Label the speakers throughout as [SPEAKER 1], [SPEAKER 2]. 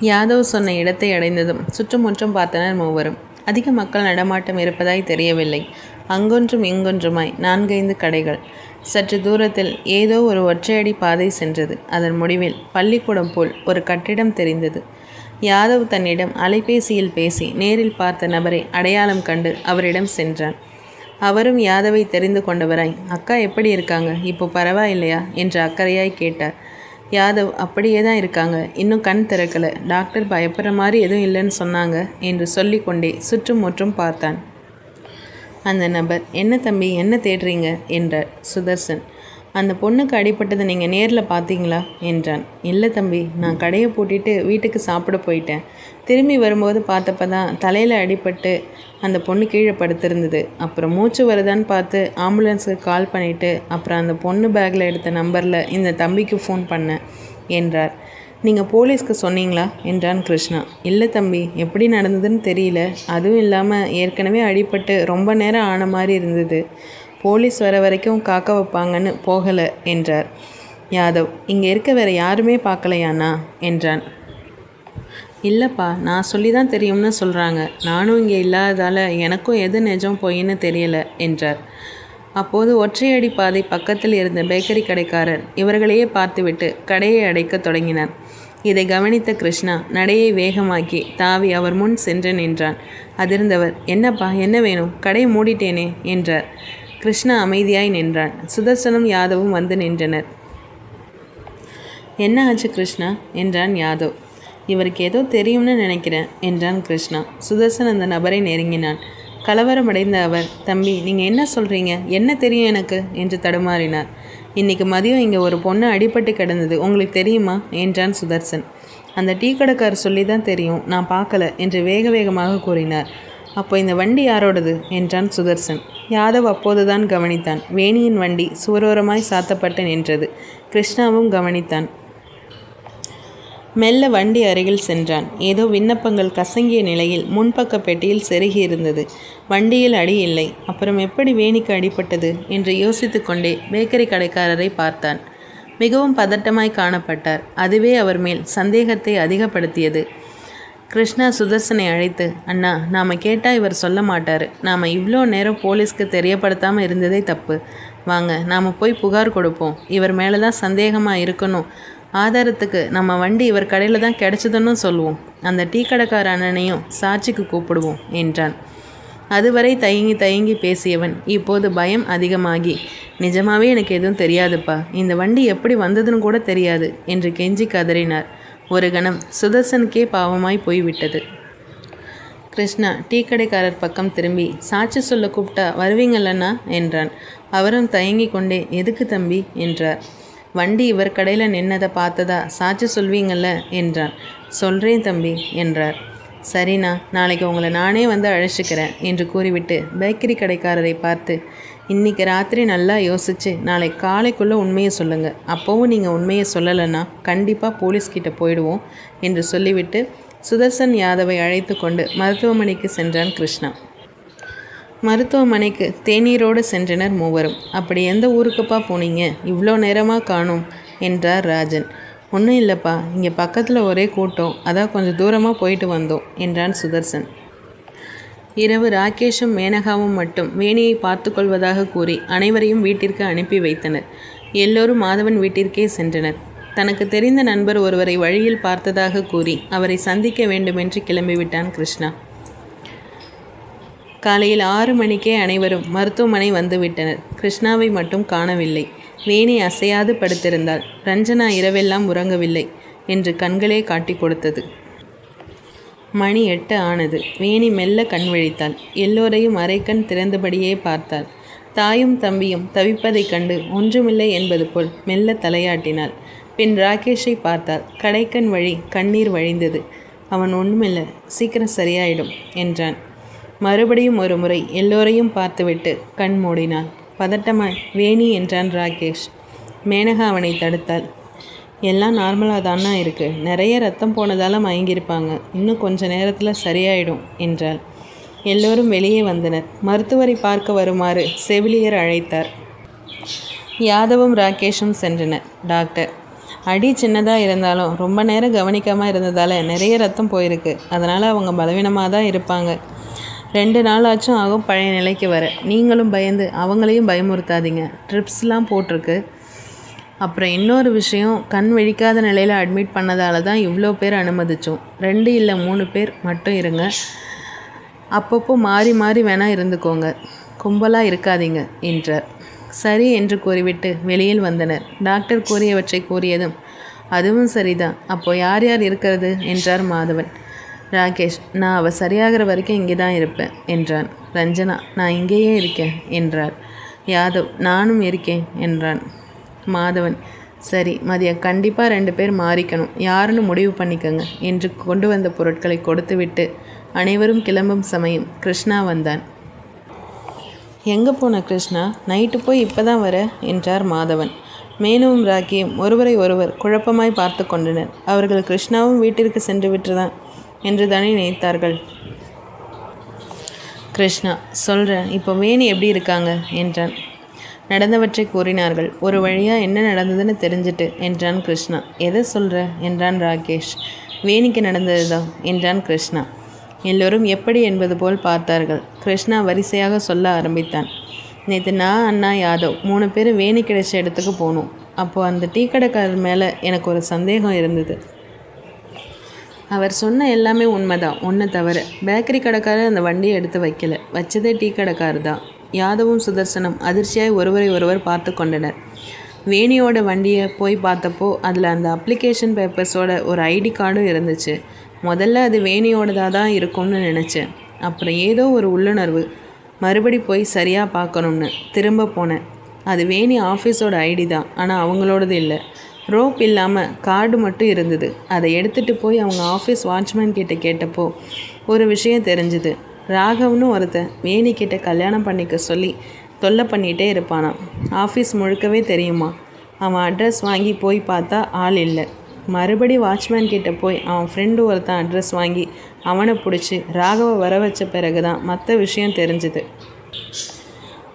[SPEAKER 1] யாதவ் சொன்ன இடத்தை அடைந்ததும் சுற்றுமுற்றும் பார்த்தனர் மூவரும். அதிக மக்கள் நடமாட்டம் இருப்பதாய் தெரியவில்லை. அங்கொன்றும் இங்கொன்றுமாய் நான்கைந்து கடைகள். சற்று தூரத்தில் ஏதோ ஒரு ஒற்றையடி பாதை சென்றது. அதன் முடிவில் பள்ளிக்கூடம் போல் ஒரு கட்டிடம் தெரிந்தது. யாதவ் தன்னிடம் அலைபேசியில் பேசி நேரில் பார்த்த நபரை அடையாளம் கண்டு அவரிடம் சென்றான். அவரும் யாதவை தெரிந்து கொண்டவராய் அக்கா எப்படி இருக்காங்க? இப்போ பரவாயில்லையா? என்று அக்கறையாய் கேட்டார். யாதவ் அப்படியே தான் இருக்காங்க. இன்னும் கண் திறக்கலை. டாக்டர் பயப்படுற மாதிரி எதுவும் இல்லைன்னு சொன்னாங்க என்று சொல்லிக்கொண்டே சுற்றும் முற்றும் பார்த்தான். அந்த நபர் என்ன தம்பி என்ன தேடுறீங்க? என்றார் சுதர்சன். அந்த பொண்ணுக்கு அடிபட்டதை நீங்கள் நேரில் பார்த்தீங்களா என்றான். இல்லை தம்பி நான் கடையை பூட்டிட்டு வீட்டுக்கு சாப்பிட போயிட்டேன். திரும்பி வரும்போது பார்த்தப்ப தான் தலையில் அடிபட்டு அந்த பொண்ணு கீழே படுத்திருந்தது. அப்புறம் மூச்சு வருதான்னு பார்த்து ஆம்புலன்ஸுக்கு கால் பண்ணிவிட்டு அப்புறம் அந்த பொண்ணு பேக்கில் எடுத்த நம்பரில் இந்த தம்பிக்கு ஃபோன் பண்ணேன் என்றார். நீங்கள் போலீஸ்க்கு சொன்னீங்களா? என்றான் கிருஷ்ணா. இல்லை தம்பி எப்படி நடந்ததுன்னு தெரியல. அதுவும் இல்லாமல் ஏற்கனவே அடிபட்டு ரொம்ப நேரம் ஆன மாதிரி இருந்தது. போலீஸ் வர வரைக்கும் காக்க வைப்பாங்கன்னு போகலை என்றார். யாதவ் இங்கே இருக்க வேற யாருமே பார்க்கலையாண்ணா என்றான். இல்லைப்பா நான் சொல்லி தான் தெரியும்னு சொல்கிறாங்க நானும் இங்கே இல்லாததால் எனக்கும் எது நிஜம் பொய்ன்னு தெரியலை என்றார். அப்போது ஒற்றையடி பாதை பக்கத்தில் இருந்த பேக்கரி கடைக்காரர் இவர்களையே பார்த்துவிட்டு கடையை அடைக்கத் தொடங்கினார். இதை கவனித்த கிருஷ்ணா நடையை வேகமாக்கி தாவி அவர் முன் சென்று நின்றான். அதிர்ந்தவர் என்னப்பா என்ன வேணும்? கடை மூடிட்டேனே என்றார். கிருஷ்ணா அமைதியாய் நின்றான். சுதர்சனும் யாதவும் வந்து நின்றனர். என்ன ஆச்சு கிருஷ்ணா? என்றான் யாதவ். இவருக்கு ஏதோ தெரியும்னு நினைக்கிறேன் என்றான் கிருஷ்ணா. சுதர்சன் அந்த நபரை நெருங்கினான். கலவரமடைந்த அவர் தம்பி நீங்கள் என்ன சொல்கிறீங்க என்ன தெரியும் எனக்கு? என்று தடுமாறினார். இன்னைக்கு மதியம் இங்கே ஒரு பொண்ணு அடிபட்டு கிடந்தது. உங்களுக்கு தெரியுமா? என்றான் சுதர்சன். அந்த டீ கடைக்காரர் சொல்லி தான் தெரியும். நான் பார்க்கல என்று வேக வேகமாக கூறினார். அப்போ இந்த வண்டி யாரோடது? என்றான் சுதர்சன். யாதவ் அப்போதுதான் கவனித்தான். வேணியின் வண்டி சுவரோரமாய் சாத்தப்பட்டு நின்றது. கிருஷ்ணாவும் கவனித்தான். மெல்ல வண்டி அருகில் சென்றான். ஏதோ விண்ணப்பங்கள் கசங்கிய நிலையில் முன்பக்க பெட்டியில் செருகி இருந்தது. வண்டியில் அடி இல்லை. அப்புறம் எப்படி வேணிக்கு அடிபட்டது? என்று யோசித்து கொண்டே பேக்கரி கடைக்காரரை பார்த்தான். மிகவும் பதட்டமாய் காணப்பட்டார். அதுவே அவர் மேல் சந்தேகத்தை அதிகப்படுத்தியது. கிருஷ்ணா சுதர்சனை அழைத்து அண்ணா நாம் கேட்டால் இவர் சொல்ல மாட்டார். நாம் இவ்வளோ நேரம் போலீஸ்க்கு தெரியப்படுத்தாமல் இருந்ததே தப்பு. வாங்க நாம் போய் புகார் கொடுப்போம். இவர் மேலே தான் சந்தேகமாக இருக்கணும். ஆதாரத்துக்கு நம்ம வண்டி இவர் கடையில் தான் கிடைச்சதுன்னு சொல்லுவோம். அந்த டீ கடைக்கார அண்ணனையும் சாட்சிக்கு கூப்பிடுவோம் என்றான். அதுவரை தயங்கி தயங்கி பேசியவன் இப்போது பயம் அதிகமாகி நிஜமாவே எனக்கு எதுவும் தெரியாதுப்பா. இந்த வண்டி எப்படி வந்ததுன்னு கூட தெரியாது என்று கெஞ்சி கதறினார். ஒரு கணம் சுதர்சனுக்கே பாவமாய் போய்விட்டது. கிருஷ்ணா டீ கடைக்காரர் பக்கம் திரும்பி சாட்சி சொல்ல கூப்பிட்டா வருவீங்களண்ணா என்றான். அவரும் தயங்கி கொண்டே எதுக்கு தம்பி? என்றார். வண்டி இவர் கடையில் நின்னதை பார்த்ததா? சாட்சி சொல்வீங்கள்ல என்றான். சொல்கிறேன் தம்பி என்றார். சரிண்ணா நாளைக்கு உங்களை நானே வந்து அழைச்சிக்கிறேன் என்று கூறிவிட்டு பேக்கரி கடைக்காரரை பார்த்து இன்றைக்கி ராத்திரி நல்லா யோசித்து நாளை காலைக்குள்ளே உண்மையை சொல்லுங்கள் அப்போவும் நீங்கள் உண்மையை சொல்லலைன்னா கண்டிப்பாக போலீஸ்கிட்ட போயிடுவோம் என்று சொல்லிவிட்டு சுதர்சன் யாதவை அழைத்து கொண்டு மருத்துவமனைக்கு சென்றான் கிருஷ்ணா. மருத்துவமனைக்கு தேநீரோடு சென்றனர் மூவரும். அப்படி எந்த ஊருக்குப்பா போனீங்க? இவ்வளோ நேரமாக காணும் என்றார் ராஜன். ஒன்றும் இல்லைப்பா இங்கே பக்கத்தில் ஒரே கூட்டம். அதான் கொஞ்சம் தூரமாக போயிட்டு வந்தோம் என்றான் சுதர்சன். இரவு ராகேஷும் மேனகாவும் மட்டும் வேணியை பார்த்து கொள்வதாக கூறி அனைவரையும் வீட்டிற்கு அனுப்பி வைத்தனர். எல்லோரும் மாதவன் வீட்டிற்கே சென்றனர். தனக்கு தெரிந்த நண்பர் ஒருவரை வழியில் பார்த்ததாக கூறி அவரை சந்திக்க வேண்டுமென்று கிளம்பிவிட்டான் கிருஷ்ணா. காலையில் ஆறு மணிக்கே அனைவரும் மருத்துவமனை வந்துவிட்டனர். கிருஷ்ணாவை மட்டும் காணவில்லை. வேணி அசையாது படுத்திருந்தாள். ரஞ்சனா இரவெல்லாம் உறங்கவில்லை என்று கண்களே காட்டி கொடுத்தது. மணி எட்டு ஆனது. வேணி மெல்ல கண் விழித்தாள். எல்லோரையும் அரைக்கண் திறந்தபடியே பார்த்தாள். தாயும் தம்பியும் தவிப்பதைக் கண்டு ஒன்றுமில்லை என்பது போல் மெல்ல தலையாட்டினாள். பின் ராகேஷை பார்த்தாள். கடைக்கண் வழி கண்ணீர் வழிந்தது. அவன் ஒன்றுமில்லை சீக்கிரம் சரியாயிடும் என்றான். மறுபடியும் ஒரு முறை எல்லோரையும் பார்த்துவிட்டு கண் மூடினான் பதட்டமாய் வேணி என்றான் ராகேஷ். மேனகா அவனை தடுத்தாள். எல்லாம் நார்மலாக தானா இருக்குது நிறைய ரத்தம் போனதால் மயங்கியிருப்பாங்க. இன்னும் கொஞ்ச நேரத்தில் சரியாயிடும் என்றாள். எல்லோரும் வெளியே வந்தனர். மருத்துவரை பார்க்க வருமாறு செவிலியர் அழைத்தார். யாதவும் ராகேஷும் சென்றனர். டாக்டர் அடி சின்னதாக இருந்தாலும் ரொம்ப நேரம் கவனிக்காமல் இருந்ததால் நிறைய ரத்தம் போயிருக்கு. அதனால் அவங்க பலவீனமாக தான் இருப்பாங்க. ரெண்டு நாளாச்சும் ஆகும் பழைய நிலைக்கு வர. நீங்களும் பயந்து அவங்களையும் பயமுறுத்தாதீங்க. ட்ரிப்ஸ்லாம் போட்டிருக்கு. அப்புறம் இன்னொரு விஷயம் கண் விழிக்காத நிலையில் அட்மிட் பண்ணதால தான் இவ்வளோ பேர் அனுமதித்தோம் ரெண்டு இல்லை மூணு பேர் மட்டும் இருங்க. அப்பப்போ மாறி மாறி வேணால் இருந்துக்கோங்க. கும்பலாக இருக்காதீங்க என்றார். சரி என்று கூறிவிட்டு வெளியில் வந்தனர். டாக்டர் கூறியவற்றை கூறியதும் அதுவும் சரிதான். அப்போ யார் யார் இருக்கிறது? என்றார் மாதவன். ராகேஷ் நான் அவள் சரியாகிற வரைக்கும் இங்கே தான் இருப்பேன் என்றான். ரஞ்சனா நான் இங்கேயே இருக்கேன் என்றார். யாதவ் நானும் இருக்கேன் என்றான். மாதவன். சரி மதியம் கண்டிப்பாக ரெண்டு பேர் மாறிக்கணும். யாருன்னு முடிவு பண்ணிக்கங்க என்று கொண்டு வந்த பொருட்களை கொடுத்துவிட்டு அனைவரும் கிளம்பும் சமயம் கிருஷ்ணா வந்தான். எங்கே போன கிருஷ்ணா? நைட்டு போய் இப்போ தான் வர? என்றார் மாதவன். மேனுவும் ராக்கியும் ஒருவரை ஒருவர் குழப்பமாய் பார்த்து கொண்டனர். அவர்கள் கிருஷ்ணாவும் வீட்டிற்கு சென்று விட்டுதான் என்று தானே நினைத்தார்கள். கிருஷ்ணா சொல்கிறேன் இப்போ வேணி எப்படி இருக்காங்க? என்றான். நடந்தவற்றை கூறினார்கள். ஒரு வழியாக என்ன நடந்ததுன்னு தெரிஞ்சிட்டு என்றான் கிருஷ்ணா. எதை சொல்கிற என்றான் ராகேஷ். வேணிக்கு நடந்தது தான் என்றான் கிருஷ்ணா. எல்லோரும் எப்படி என்பது போல் பார்த்தார்கள். கிருஷ்ணா வரிசையாக சொல்ல ஆரம்பித்தான். நேற்று நான் அண்ணா யாதவ் மூணு பேர் வேணி கிடைச்ச இடத்துக்கு போனோம். அப்போது அந்த டீ கடைக்காரர் மேலே எனக்கு ஒரு சந்தேகம் இருந்தது. அவர் சொன்ன எல்லாமே உண்மைதான். ஒன்று தவிர பேக்கரி கடைக்காரர் அந்த வண்டியை எடுத்து வைக்கல. வச்சதே டீ கடைக்காரர் தான் யாதவும் சுதர்சனம் அதிர்ச்சியாய் ஒருவரை ஒருவர் பார்த்து கொண்டனர். வேணியோட வண்டியை போய் பார்த்தப்போ அதில் அந்த அப்ளிகேஷன் பேப்பர்ஸோட ஒரு ஐடி கார்டும் இருந்துச்சு. முதல்ல அது வேணியோடதாக தான் இருக்கும்னு நினச்சேன் அப்புறம் ஏதோ ஒரு உள்ளுணர்வு. மறுபடி போய் சரியாக பார்க்கணுன்னு திரும்ப போனேன். அது வேணி ஆஃபீஸோட ஐடி தான் ஆனால் அவங்களோடது இல்லை. ரோப் இல்லாமல் கார்டு மட்டும் இருந்தது. அதை எடுத்துகிட்டு போய் அவங்க ஆஃபீஸ் வாட்ச்மேன் கிட்ட கேட்டப்போ ஒரு விஷயம் தெரிஞ்சுது. ராகவ்னு ஒருத்தன் வேணிக்கிட்ட கல்யாணம் பண்ணிக்க சொல்லி தொல்லை பண்ணிகிட்டே இருப்பானான் ஆஃபீஸ் முழுக்கவே தெரியுமா? அவன் அட்ரஸ் வாங்கி போய் பார்த்தா ஆள் இல்லை. மறுபடி வாட்ச்மேன் கிட்ட போய் அவன் ஃப்ரெண்டு ஒருத்தன் அட்ரஸ் வாங்கி அவனை பிடிச்சி ராகவை வர வச்ச பிறகு தான் மற்ற விஷயம் தெரிஞ்சுது.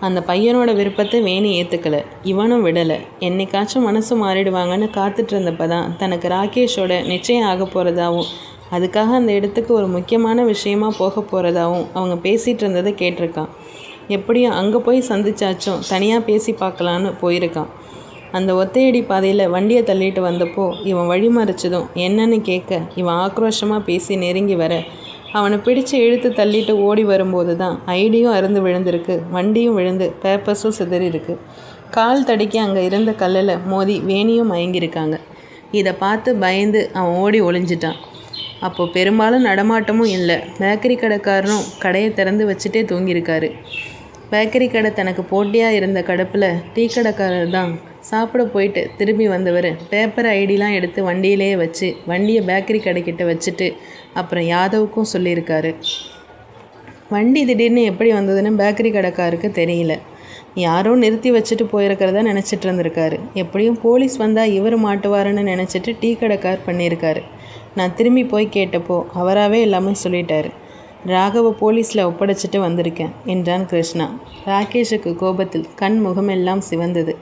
[SPEAKER 1] அந்த பையனோட விருப்பத்தை வேணி ஏற்றுக்கலை இவனும் விடலை. என்னைக்காச்சும் மனசு மாறிடுவாங்கன்னு காத்துட்டு இருந்தப்போ தான் தனக்கு ராகேஷோட நிச்சயம் ஆக போகிறதாவும் அதுக்காக அந்த இடத்துக்கு ஒரு முக்கியமான விஷயமா போக போகிறதாவும் அவங்க பேசிகிட்டு இருந்ததை கேட்டிருக்கான். எப்படியும் அங்கே போய் சந்திச்சாச்சும் தனியாக பேசி பார்க்கலான்னு போயிருக்கான். அந்த ஒத்தையடி பாதையில் வண்டியை தள்ளிட்டு வந்தப்போ இவன் வழி மறைச்சதும் என்னன்னு கேட்க இவன் ஆக்ரோஷமாக பேசி நெருங்கி வர. அவனை பிடிச்சு இழுத்து தள்ளிட்டு ஓடி வரும்போது தான் ஐடியும் அருந்து விழுந்திருக்கு வண்டியும் விழுந்து பேப்பர்ஸும் சிதறியிருக்கு கால் தடுக்கி அங்கே இருந்த கல்லில் மோதி வேணியும் மயங்கியிருக்காங்க. இதை பார்த்து பயந்து அவன் ஓடி ஒளிஞ்சிட்டான். அப்போது பெரும்பாலும் நடமாட்டமும் இல்லை. பேக்கரி கடைக்காரரும் கடையை திறந்து வச்சுட்டே தூங்கியிருக்காரு. பேக்கரி கடை தனக்கு போட்டியாக இருந்த கடுப்பில் டீ கடைக்காரர் தான் சாப்பிட போயிட்டு திரும்பி வந்தவர். பேப்பர் ஐடிலாம் எடுத்து வண்டியிலேயே வச்சு வண்டியை பேக்கரி கடைக்கிட்ட வச்சுட்டு அப்புறம் யாதவுக்கும் சொல்லியிருக்காரு. வண்டி திடீர்னு எப்படி வந்ததுன்னு பேக்கரி கடைக்காருக்கு தெரியல. யாரோ நிறுத்தி வச்சுட்டு போயிருக்கிறதா நினச்சிட்டு இருந்திருக்காரு. எப்படியும் போலீஸ் வந்தால் இவர் மாட்டுவாருன்னு நினச்சிட்டு டீ கடைக்கார் பண்ணியிருக்காரு. நான் திரும்பி போய் கேட்டப்போ அவராகவே எல்லாமே சொல்லிட்டாரு. ராகவ போலீஸில் ஒப்படைச்சிட்டு வந்திருக்கேன் என்றான் கிருஷ்ணா. ராகேஷுக்கு கோபத்தில் கண் முகமெல்லாம் சிவந்தது.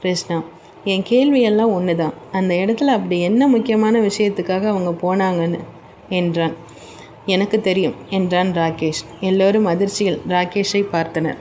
[SPEAKER 1] கிருஷ்ணா என் கேள்வியெல்லாம் ஒன்று தான் அந்த இடத்துல அப்படி என்ன முக்கியமான விஷயத்துக்காக அவங்க போனாங்கன்னு? என்றான். எனக்கு தெரியும் என்றான் ராகேஷ். எல்லோரும் அதிர்ச்சியில் ராகேஷை பார்த்தனர்.